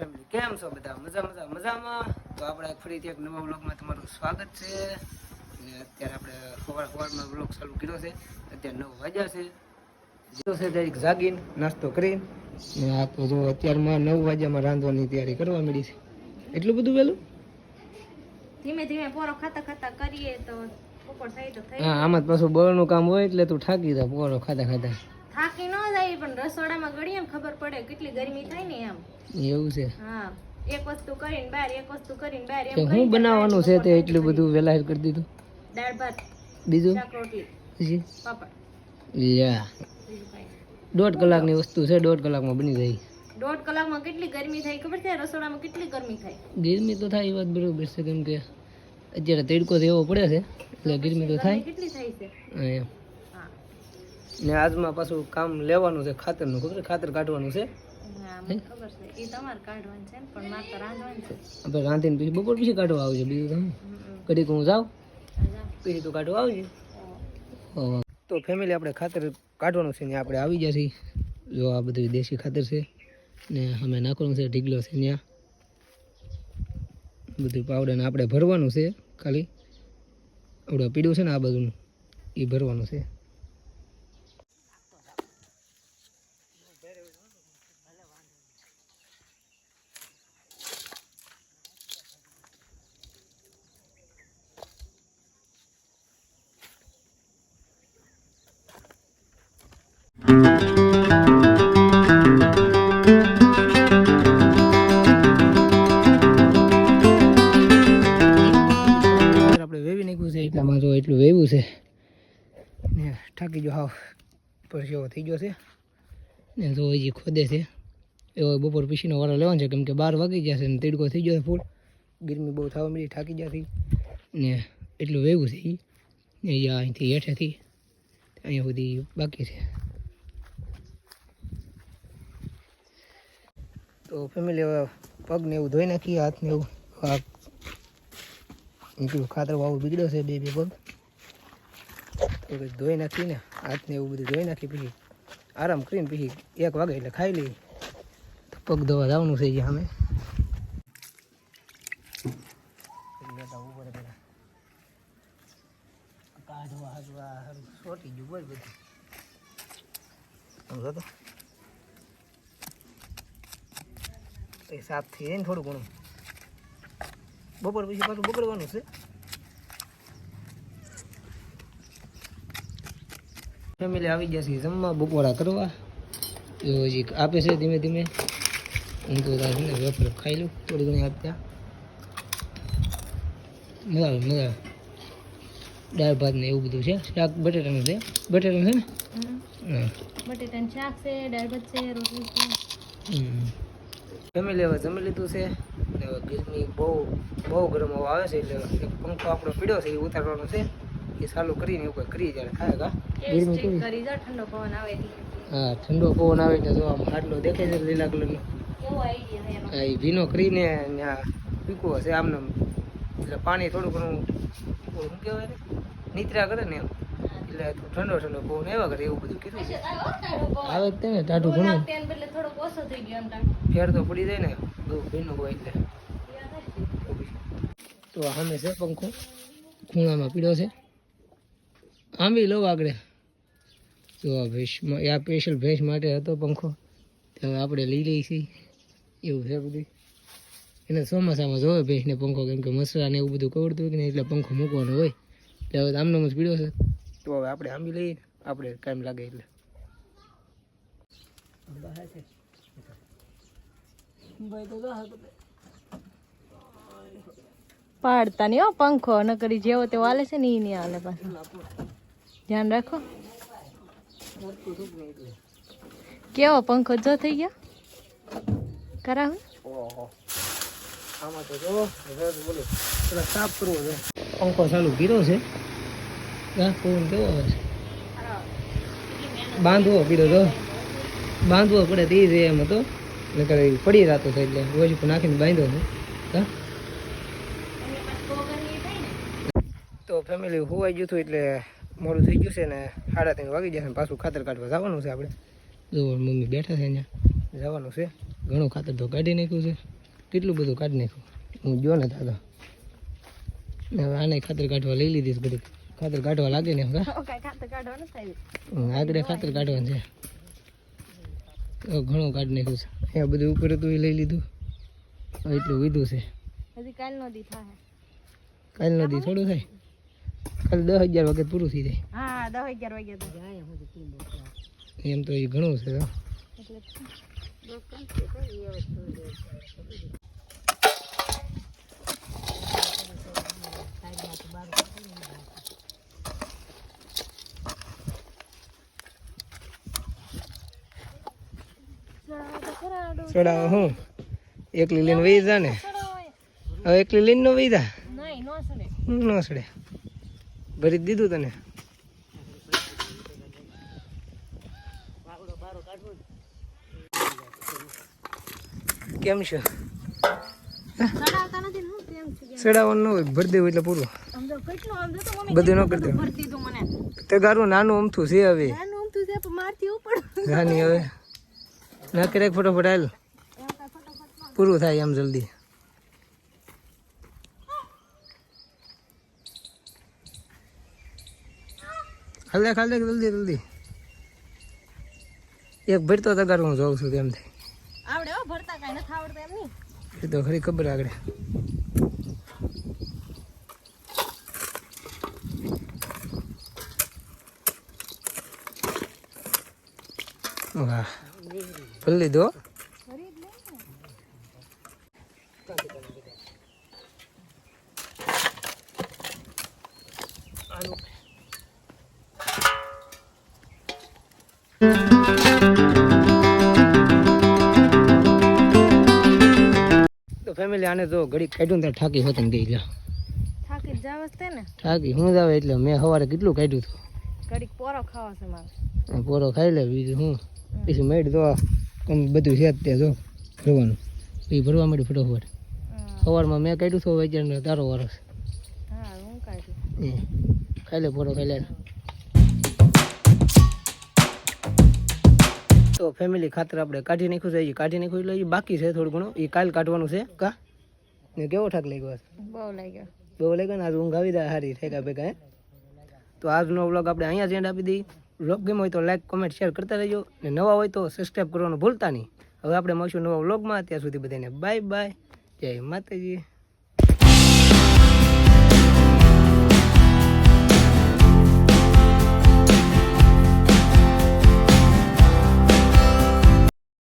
Family કેમ છો બધા? મજા મજા મજામાં? તો આપણે ફરીથી એક નવા બ્લોગમાં તમારું સ્વાગત છે. અને અત્યારે આપણે સવાર સવારમાં બ્લોગ ચાલુ કર્યો છે. અત્યારે નવ વાગ્યા છે. જીરો છે દરેક જાગીને નાસ્તો કરીને ને આ તો જો અત્યારમાં નવ વાગ્યામાં રાંધવાની તૈયારી કરવા મળી છે. એટલું બધું વહેલું? ધીમે ધીમે પોરો ખાતા ખાતા કરીએ તો બપોર થઈ તો થઈ. હા આમાં જ પાછું બળનું કામ હોય એટલે તું થાકી જા પોરો ખાતા ખાતા. થાકી ન જાય પણ રસોડામાં ગળીએ એમ ખબર પડે કેટલી ગરમી થાય ને એમ. એવું છે. હા એક વસ્તુ કરીને બહાર એક વસ્તુ કરીને બહાર એમ હું બનાવવાનું છે તે એટલું બધું વેલા કરી દીધું? દાળ ભાત બીજું? રોટલી પછી? પાપડ. લ્યા. દોઢ કલાકની વસ્તુ છે દોઢ કલાકમાં બની જાય. દોઢ કલાકમાં કેટલી ગરમી થાય ખબર છે? રસોડામાં કેટલી ગરમી થાય? ગરમી તો થાય એ વાત બરોબર છે કેમ કે અત્યારે તડકો તો એવો પડે છે એટલે ગરમી તો થાય. કેટલી થાય છે? એમ. ને આજમાં પાછું કામ લેવાનું છે ખાતરનું. ખબર ખાતર કાઢવાનું છે? આપણે રાંધીને પછી બપોર પછી કાઢવા આવશે બીજું તો હું. કડીક જાઉં. પછી તું કાઢવા આવજે. તો ફેમિલી આપણે ખાતર કાઢવાનું છે ને આપણે આવી જશે જો આ બધું દેશી ખાતર છે ને અમે નાખવાનું છે ઢીગલો છે ત્યાં બધું પાવડાને આપણે ભરવાનું છે ખાલી. આપણે પીડ્યું છે ને આ બધું એ ભરવાનું છે. પરસેવો થઈ ગયો છે. ને તો હજી ખોદે છે એવો બપોર પછીનો વાળો લેવાનો છે, કેમ કે બાર વાગી જશે ને તીડકો થઈ ગયો છે ફૂલ. ગરમી બહુ થવા મળી થાકી જતી ને એટલું વેવું છે એ ને અહીંયા અહીંથી હેઠેથી અહીંયા સુધી બાકી છે. તો ફેમિલી હવે પગને એવું ધોઈ નાખીએ હાથને એવું નીકળ્યું, ખાતર વાવું બીગડ્યો છે બે બે પગ. તો કંઈક ધોઈ નાખીને, હાથને એવું બધું ધોઈ નાખી પછી આરામ કરીને પછી એક વાગે એટલે ખાઈ લઈએ. તો પગ ધોવા જવાનું છે અહીંયા અમે. કાઢવા હાજવા હારું સોટી ગયું બોલ બધું સમજો તો એ સાફ થઈ જાય ને થોડું ઘણું. બપોર પછી પાછું બગડવાનું છે. ફેમિલી આવી જશે જમવા બપોરા કરવા. તો હજી આપે છે ધીમે ધીમે. હું તો છે ને વેફર ખાઈ લઉં થોડી ઘણી આપતા મજા આવે મજા આવે. દાળ ભાત ને એવું બધું છે. શાક બટેટાનું છે. બટેટાનું છે ને. બટેટાનું શાક છે દાળ ભાત છે રોટલી છે. ફેમિલી હવે જમી લીધું છે. ગરમી બહુ બહુ ગરમ હવા આવે છે એટલે પંખો આપણો પીડ્યો છે એ ઉતારવાનો છે. એ ચાલુ કરીને એવું કંઈ કરીએ જ્યારે ખાય કા? ગરમી કરી જો ઠંડો પવન આવે હા ઠંડો પવન આવે એટલે જો આમ આટલો દેખાય છે લીલા કલરનો. કેવો આઈડિયા એનો? હા, એ ભીનો કરીને ત્યાં પીકો હશે આમને આમ. એટલે પાણી થોડું ઘણું શું કહેવાય ને નીતરા કરે ને એમ. એટલે ઠંડો ઠંડો પવન આવ્યા કરે એવું બધું કીધું છે. આવે તે ને ટાઢું ઘણું. તેલ બદલે થોડોક ઓછો થઈ ગયો એમ ટાઢું. ફેર તો પડી જાય ને બહુ ભીનું હોય એટલે. તો સામે છે પંખો. ખૂણામાં પીડ્યો છે. આમ બી લો આગળ. જો આ ભેંસમાં આ સ્પેશિયલ ભેંસ માટે હતો પંખો. તો હવે આપણે લઈ લઈએ છીએ. એવું છે બધું. એને ચોમાસામાં જોવે ભેંસને પંખો, કેમ કે મસરા ને એવું બધું કવડતું હોય કે નહીં, એટલે પંખો મૂકવાનો હોય. એટલે હવે આમનો જ પીડ્યો છે. તો હવે આપણે આંબી લઈએ આપણે ટાઈમ લાગે એટલે. પાડતા નહીં હો પંખો ન કરી જેવો તેવો હાલે છે ને એ નહીં હાલે પાછું. ધ્યાન રાખો. કેવો પંખો જો થઈ ગયો? કરાવ? ઓહો. આમાં તો જો હવે તો બોલો. થોડા સાફ કરવો પંખો ચાલુ કર્યો છે. હા પવન કેવો આવે છે? બાંધવો પીડો તો. બાંધવો પડે તે જ એમ હતો. નકર એ પડી રાતો છે એટલે રોજ નાખીને બાંધ્યો છે. હા? તો ફેમિલી હોવાઈ ગયું હતું એટલે મોડું થઈ ગયું છે ને સાડા ત્રણ વાગી જશે પાછું ખાતર કાઢવા જવાનું છે આપણે. જો મમ્મી બેઠા છે અહીંયા. જવાનું છે. ઘણું ખાતર તો કાઢી નાખ્યું છે. કેટલું બધું કાઢી નાખ્યું? હું જો ને દાદા. હવે આને ખાતર કાઢવા લઈ લીધી છે બધી. ખાતર કાઢવા લાગે ને હા કાંઈ ખાતર કાઢવાનું આગળ ખાતર કાઢવાનું છે. તો ઘણું કાઢી નાખ્યું છે. અહીંયા બધું ઉપર હતું એ લઈ લીધું. હવે એટલું વીધું છે. હજી નદી દી થાય. કાલનો દી થોડું થાય? કાલ દસ હજાર વાગે પૂરું થઈ જાય. હા દસ અગિયાર વાગ્યા તો એમ તો એ ઘણું છે હો. હું? એકલી લઈને વહી જા ને. હવે એકલી લઈને નો વહી જા? ન સડે. ભરી દીધું તને? કેમ છે? સડાવતા નથી ને હોય, ભરી દેવું એટલે પૂરું. બધું ન કરી દેવું. તું ગારું નાનું અમથું છે હવે. નાની હવે. ના કરે ફટાફટ હાલ. પૂરું થાય એમ જલ્દી. હાલ દે ખાલી દે જલ્દી જલ્દી. એક ભરતો તગાર હું જોઉં છું તેમથી આવડે હો ભરતા કાંઈ નથી આવડતા એમ નહીં. એ તો ખરી ખબર આગળ. વાહ. ભલે લીધો તો ફેમિલી આને જો ઘડી કાઢ્યું ત્યાં ઠાકી હોત ને ગઈ લ્યો. થાકી જાવ તે ને? ઠાકી હું જ આવે એટલે મેં સવારે કેટલું કાઢ્યું હતું? ઘડીક પોરો ખાવા છે મારે. પોરો ખાઈ લે બીજું હું? પછી મેડ તો આમ બધું છે તે જો ભરવાનું પછી ભરવા માંડ્યું ફટોફટ. સવારમાં મેં કાઢ્યું તો વેચાણ તારો વરસ હા હું કાઢ્યું. ખાઈ લે પોરો ખાઈ લે. તો ફેમિલી ખાતર આપણે કાઢી નાખ્યું છે એ કાઢી નાખ્યું એટલે એ બાકી છે થોડું ઘણું. એ કાલ કાઢવાનું છે કા? ને કેવો ઠાક લાગ્યો બહુ લાગ્યો. બહુ લાગ્યો ને? આજ ઊંઘ આવી જાય સારી ઠેકા ભેગા હે? તો આજનો વ્લોગ આપણે અહીંયા જ એન્ડ આપી દઈએ વ્લોગ ગેમ હોય તો લાઈક કોમેન્ટ શેર કરતા રહેજો. ને નવા હોય તો સબસ્ક્રાઈબ કરવાનું ભૂલતા નહીં. હવે આપણે મળશું નવા વ્લોગમાં ત્યાં સુધી બધાને બાય બાય જય માતાજી.